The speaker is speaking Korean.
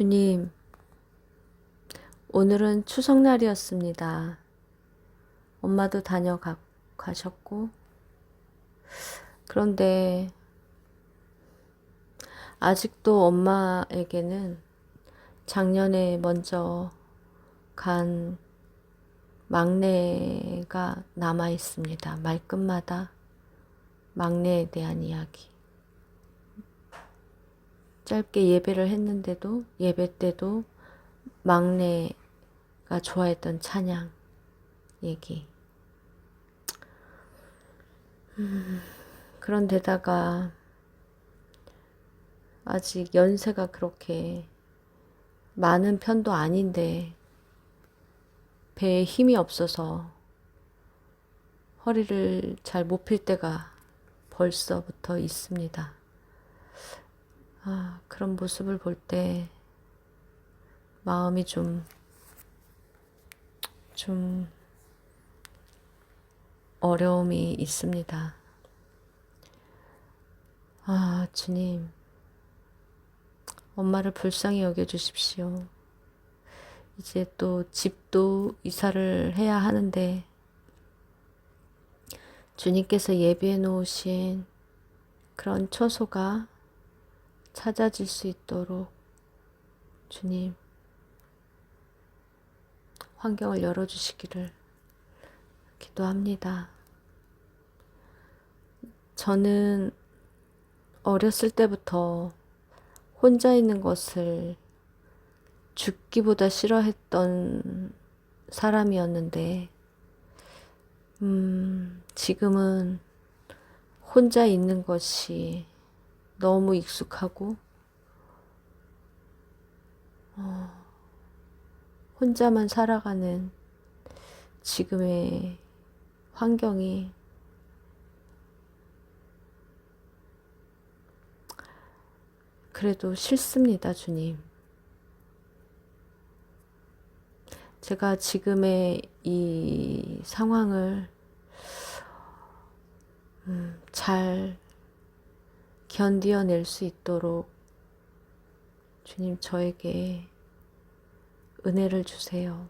주님, 오늘은 추석날이었습니다. 엄마도 다녀가셨고, 그런데 아직도 엄마에게는 작년에 먼저 간 막내가 남아 있습니다. 말끝마다 막내에 대한 이야기. 짧게 예배를 했는데도 예배 때도 막내가 좋아했던 찬양 얘기. 음, 그런데다가 아직 연세가 그렇게 많은 편도 아닌데 배에 힘이 없어서 허리를 잘 못 필 때가 벌써부터 있습니다. 아, 그런 모습을 볼 때 마음이 좀, 좀 어려움이 있습니다. 아, 주님. 엄마를 불쌍히 여겨주십시오. 이제 또 집도 이사를 해야 하는데, 주님께서 예비해 놓으신 그런 처소가 찾아질 수 있도록 주님 환경을 열어주시기를 기도합니다. 저는 어렸을 때부터 혼자 있는 것을 죽기보다 싫어했던 사람이었는데, 음, 지금은 혼자 있는 것이 너무 익숙하고, 어, 혼자만 살아가는 지금의 환경이 그래도 싫습니다, 주님. 제가 지금의 이 상황을 음, 잘 견디어낼 수 있도록 주님 저에게 은혜를 주세요.